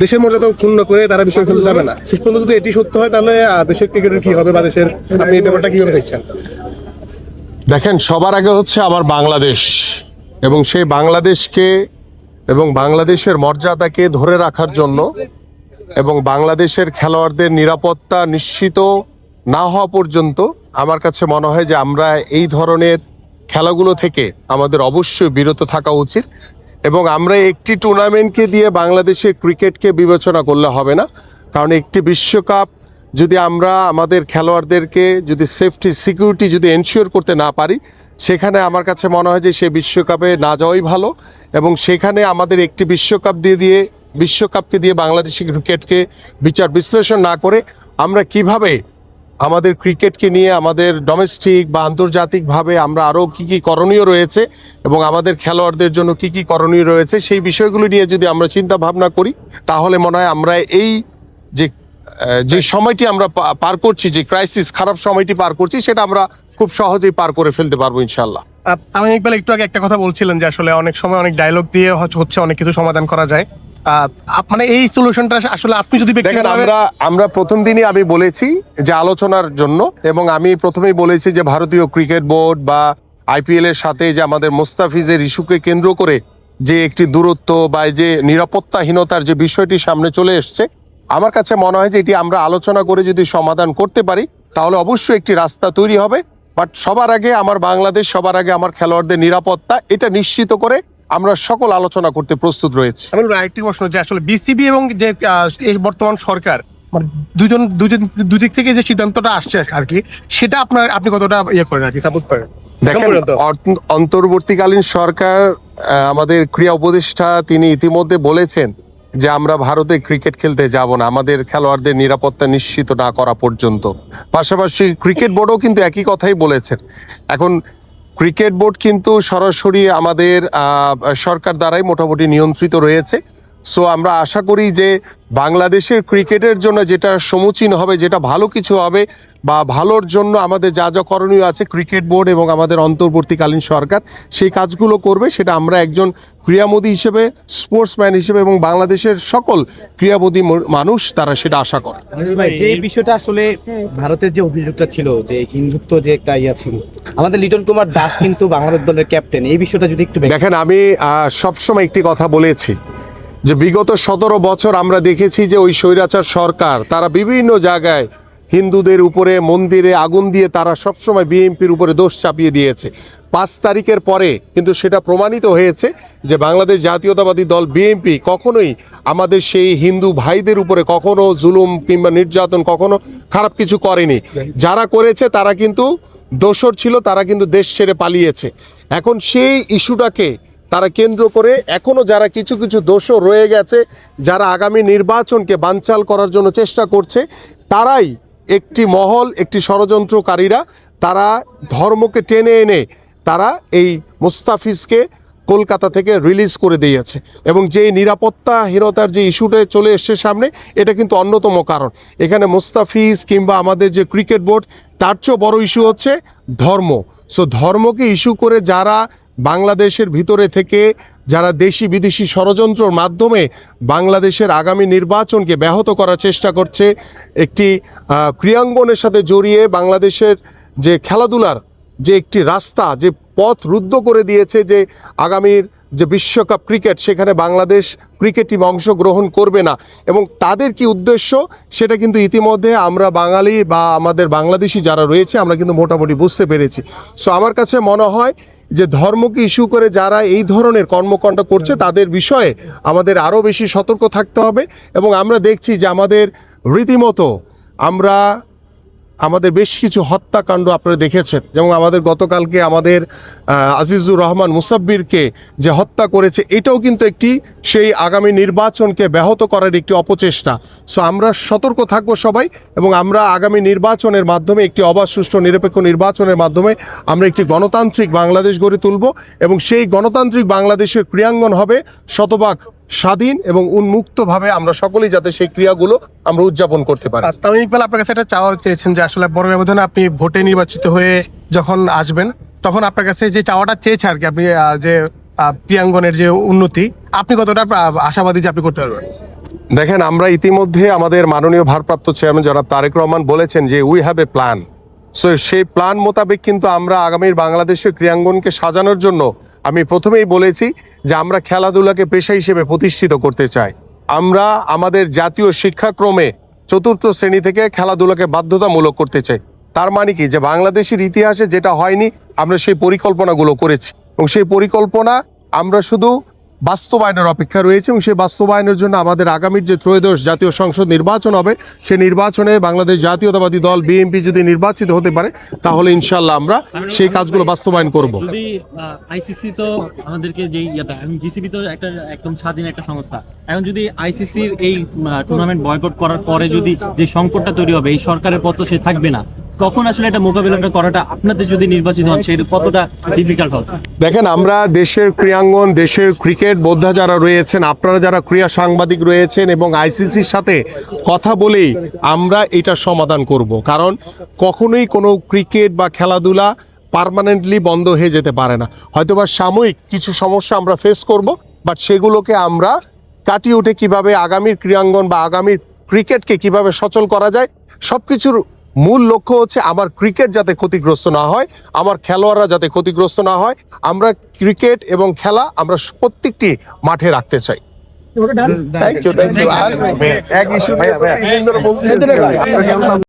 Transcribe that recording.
দেশের মর্যাদা ক্ষুণ্ণ করে তারা বিষয় খেলতে যাবে না। শেষ পর্যন্ত যদি এটি সত্য হয় তাহলে দেশের ক্রিকেটের কি হবে বা দেশের আপনি এই ব্যাপারটা কীভাবে দেখছেন? দেখেন সবার আগে হচ্ছে আমার বাংলাদেশ এবং সেই বাংলাদেশকে এবং বাংলাদেশের মর্যাদাকে ধরে রাখার জন্য এবং বাংলাদেশের খেলোয়াড়দের নিরাপত্তা নিশ্চিত না হওয়া পর্যন্ত আমার কাছে মনে হয় যে আমরা এই ধরনের খেলাগুলো থেকে আমাদের অবশ্যই বিরত থাকা উচিত। এবং আমরা একটি টুর্নামেন্টকে দিয়ে বাংলাদেশের ক্রিকেটকে বিবেচনা করলে হবে না। কারণ একটি বিশ্বকাপ যদি আমরা আমাদের খেলোয়াড়দেরকে, যদি সেফটি সিকিউরিটি যদি এনশিওর করতে না পারি, সেখানে আমার কাছে মনে হয় যে সে বিশ্বকাপে না যাওয়াই ভালো এবং সেখানে আমাদের একটি বিশ্বকাপ দিয়ে দিয়ে, বিশ্বকাপকে দিয়ে বাংলাদেশি ক্রিকেটকে বিচার বিশ্লেষণ না করে আমরা কীভাবে আমাদের ক্রিকেটকে নিয়ে আমাদের ডোমেস্টিক বা আন্তর্জাতিকভাবে আমরা আরও কী কী করণীয় রয়েছে এবং আমাদের খেলোয়াড়দের জন্য কী কী করণীয় রয়েছে, সেই বিষয়গুলো নিয়ে যদি আমরা চিন্তা ভাবনা করি, তাহলে মনে হয় আমরা এই যে যে সময়টি আমরা পার করছি, যে ক্রাইসিস খারাপ সময়টি পার করছি, সেটা আমরা খুব সহজেই পার করে ফেলতে পারব ইনশাল্লাহ আমি একবার একটু আগে একটা কথা বলছিলেন যে আসলে অনেক সময় অনেক ডায়লগ দিয়ে হচ্ছে- অনেক কিছু সমাধান করা যায়। মানে এই সলিউশনটা আসলে আপনি যদি দেখেন, আমরা আমরা প্রথম দিনই আমি বলেছি যে আলোচনার জন্য এবং আমি প্রথমেই বলেছি যে ভারতীয় ক্রিকেট বোর্ড বা আইপিএল এর সাথে যে আমাদের মোস্তাফিজের ইস্যুকে কেন্দ্র করে যে একটি দূরত্ব বা যে নিরাপত্তাহীনতার যে বিষয়টি সামনে চলে এসছে, আমার কাছে মনে হয় যে এটি আমরা আলোচনা করে যদি সমাধান করতে পারি, তাহলে অবশ্যই একটি রাস্তা তৈরি হবে। বাট সবার আগে আমার বাংলাদেশ, সবার আগে আমার খেলোয়াড়দের নিরাপত্তা, এটা নিশ্চিত করে আমরা সকল আলোচনা করতে প্রস্তুত রয়েছে। আমি আরেকটি প্রশ্ন যে আসলে বিসিবি এবং যে বর্তমান সরকার মানে দুজন দুজন দুদিক থেকে যে সিদ্ধান্তটা আসছে আর কি সেটা আপনার আপনি কতটা ইয়ে করেন আর কি সাপোর্ট করেন? দেখেন অন্তর্বর্তীকালীন সরকার আমাদের ক্রীড়া উপদেষ্টা তিনি ইতিমধ্যে বলেছেন যে আমরা ভারতে ক্রিকেট খেলতে যাব না আমাদের খেলোয়াড়দের নিরাপত্তা নিশ্চিত না করা পর্যন্ত। পাশাপাশি ক্রিকেট বোর্ডও কিন্তু একই কথাই বলেছেন। এখন ক্রিকেট বোর্ড কিন্তু সরাসরি আমাদের সরকার দ্বারাই মোটামুটি নিয়ন্ত্রিত রয়েছে। সো আমরা আশা করি যে বাংলাদেশের ক্রিকেটের জন্য যেটা সমুচীন হবে যেটা ভালো কিছু হবে বা ভালোর জন্য আমাদের যা যা করণীয় আছে ক্রিকেট বোর্ড এবং আমাদের অন্তর্বর্তীকালীন সরকার সেই কাজগুলো করবে। সেটা আমরা একজন ক্রীড়ামোদী হিসেবে স্পোর্টসম্যান হিসেবে এবং বাংলাদেশের সকল ক্রীড়ামোদী মানুষ তারা সেটা আশা করে। ভাই যে বিষয়টা আসলে ভারতের যে অভিযোগটা ছিল যে হিন্দুত্ব যে একটা ইয়া ছিল আমাদের লিটন কুমার দাস কিন্তু বাংলাদেশ দলের ক্যাপ্টেন এই বিষয়টা যদি একটু দেখেন আমি সবসময় একটি কথা বলেছি। যে বিগত সতেরো বছর আমরা দেখেছি যে ওই স্বৈরাচার সরকার, তারা বিভিন্ন জায়গায় হিন্দুদের উপরে, মন্দিরে আগুন দিয়ে তারা সবসময় বিএনপির উপরে দোষ চাপিয়ে দিয়েছে। পাঁচ তারিখের পরে কিন্তু সেটা প্রমাণিত হয়েছে যে বাংলাদেশ জাতীয়তাবাদী দল বিএনপি কখনোই আমাদের সেই হিন্দু ভাইদের উপরে কখনো জুলুম কিংবা নির্যাতন কখনো খারাপ কিছু করেনি। যারা করেছে তারা কিন্তু দোষর ছিল, তারা কিন্তু দেশ ছেড়ে পালিয়েছে। এখন সেই ইস্যুটাকে তারা কেন্দ্র করে এখনও যারা কিছু কিছু দোষও রয়ে গেছে, যারা আগামী নির্বাচনকে বানচাল করার জন্য চেষ্টা করছে, তারাই একটি মহল, একটি ষড়যন্ত্রকারীরা, তারা ধর্মকে টেনে এনে তারা এই মুস্তাফিজকে কলকাতা থেকে রিলিজ করে দিয়েছে। এবং যে নিরাপত্তাহীনতার যে ইস্যুটা চলে এসছে সামনে, এটা কিন্তু অন্যতম কারণ। এখানে মুস্তাফিজ কিংবা আমাদের যে ক্রিকেট বোর্ড তার চেয়েও বড় ইস্যু হচ্ছে ধর্ম। সো ধর্মকে ইস্যু করে যারা বাংলাদেশের ভিতরে থেকে যারা দেশি বিদেশি ষড়যন্ত্রর মাধ্যমে বাংলাদেশের আগামী নির্বাচনকে ব্যাহত করার চেষ্টা করছে, একটি ক্রিয়াঙ্গনের সাথে জড়িয়ে বাংলাদেশের যে খেলাধুলার যে একটি রাস্তা, যে পথ রুদ্ধ করে দিয়েছে যে আগামীর যে বিশ্বকাপ ক্রিকেট, সেখানে বাংলাদেশ ক্রিকেট টিম অংশগ্রহণ করবে না। এবং তাদের কি উদ্দেশ্য? সেটা কিন্তু ইতিমধ্যে আমরা বাঙালি বা আমাদের বাংলাদেশি যারা রয়েছে, আমরা কিন্তু মোটামুটি বুঝতে পেরেছি। সো আমার কাছে মনে হয় যে ধর্মকে ইস্যু করে যারা এই ধরনের কর্মকাণ্ড করছে, তাদের বিষয়ে আমাদের আরও বেশি সতর্ক থাকতে হবে। এবং আমরা দেখছি যে আমাদের রীতিমতো আমরা আমাদের বেশ কিছু হত্যাকাণ্ড আপনারা দেখেছেন। যেমন আমাদের গতকালকে আমাদের আজিজুর রহমান মুসাব্বিরকে যে হত্যা করেছে, এটাও কিন্তু একটি সেই আগামী নির্বাচনকে ব্যাহত করার একটি অপচেষ্টা। সো আমরা সতর্ক থাকব সবাই এবং আমরা আগামী নির্বাচনের মাধ্যমে একটি অবাধ, সুষ্ঠু, নিরপেক্ষ নির্বাচনের মাধ্যমে আমরা একটি গণতান্ত্রিক বাংলাদেশ গড়ে তুলব এবং সেই গণতান্ত্রিক বাংলাদেশের ক্রিয়াঙ্গন হবে শতভাগ স্বাধীন এবং উন্মুক্তভাবে আমরা সকলেই যাতে সেই ক্রিয়াগুলো আমরা উদযাপন করতে পারি। তামিম ইকবাল আপনার কাছে একটা চাওয়া চেয়েছেন যে আসলে বড় ব্যবধানে আপনি ভোটে নির্বাচিত হয়ে যখন আসবেন তখন আপনার কাছে যে চাওয়াটা চেয়েছে আর কি আপনি যে আহ, ক্রীড়াঙ্গনের যে উন্নতি আপনি কতটা আশাবাদী যে আপনি করতে পারবেন? দেখেন আমরা ইতিমধ্যে আমাদের মাননীয় ভারপ্রাপ্ত চেয়ারম্যান জনাব তারেক রহমান বলেছেন যে we have a plan so সেই প্ল্যান মোতাবেক কিন্তু আমরা আগামীর বাংলাদেশের ক্রীড়াঙ্গনকে সাজানোর জন্য আমি প্রথমেই বলেছি যে আমরা খেলাধুলাকে পেশা হিসেবে প্রতিষ্ঠিত করতে চাই। আমরা আমাদের জাতীয় শিক্ষাক্রমে চতুর্থ শ্রেণি থেকে খেলাধুলাকে বাধ্যতামূলক করতে চাই। তার মানে কি? যে বাংলাদেশের ইতিহাসে যেটা হয়নি, আমরা সেই পরিকল্পনাগুলো করেছি। এবং সেই পরিকল্পনা আমরা শুধু বাস্তবায়নের অপেক্ষা রয়েছে এবং সেই বাস্তবায়নের জন্য আমাদের আগামীর যে ত্রয়োদশ জাতীয় সংসদ নির্বাচন হবে সেই নির্বাচনে বাংলাদেশ জাতীয়তাবাদী দল, বিএনপি যদি নির্বাচিত হতে পারে, তাহলে ইনশাল্লাহ আমরা সেই কাজগুলো বাস্তবায়ন করব। যদি আইসিসি তো আমাদেরকে যে বিসিবি তো একটা, একদম স্বাধীন একটা সংস্থা। এখন যদি আইসিসির এই টুর্নামেন্ট বয়কট করার পরে যদি যে সংকটটা তৈরি হবে, এই সরকারের তো সে থাকবে না তখন আসলে এটা মোকাবিলাটা করাটা আপনাদের যদি নির্বাচিত হন সেটা কতটা ডিফিকাল্ট হবে? দেখেন, আমরা দেশের ক্রীড়াঙ্গন, দেশের ক্রিকেট বোদ্ধা যারা রয়েছেন, আপনারা যারা ক্রীড়া সাংবাদিক রয়েছেন এবং আইসিসির সাথে কথা বলেই আমরা এটা সমাধান করব। কারণ কখনোই কোনো ক্রিকেট বা খেলাধুলা পার্মানেন্টলি বন্ধ হয়ে যেতে পারে না। হয়তোবা সাময়িক কিছু সমস্যা আমরা ফেস করব, বাট সেগুলোকে আমরা কাটিয়ে উঠে কীভাবে আগামীর ক্রীড়াঙ্গন বা আগামীর ক্রিকেটকে কীভাবে সচল করা যায় সব কিছুর মূল লক্ষ্য হচ্ছে আমার ক্রিকেট যাতে ক্ষতিগ্রস্ত না হয় আমার খেলোয়াড়রা যাতে ক্ষতিগ্রস্ত না হয় আমরা ক্রিকেট এবং খেলা আমরা প্রত্যেকটি মাঠে রাখতে চাই। থ্যাংক ইউ থ্যাংক ইউ আর এক ইস্যু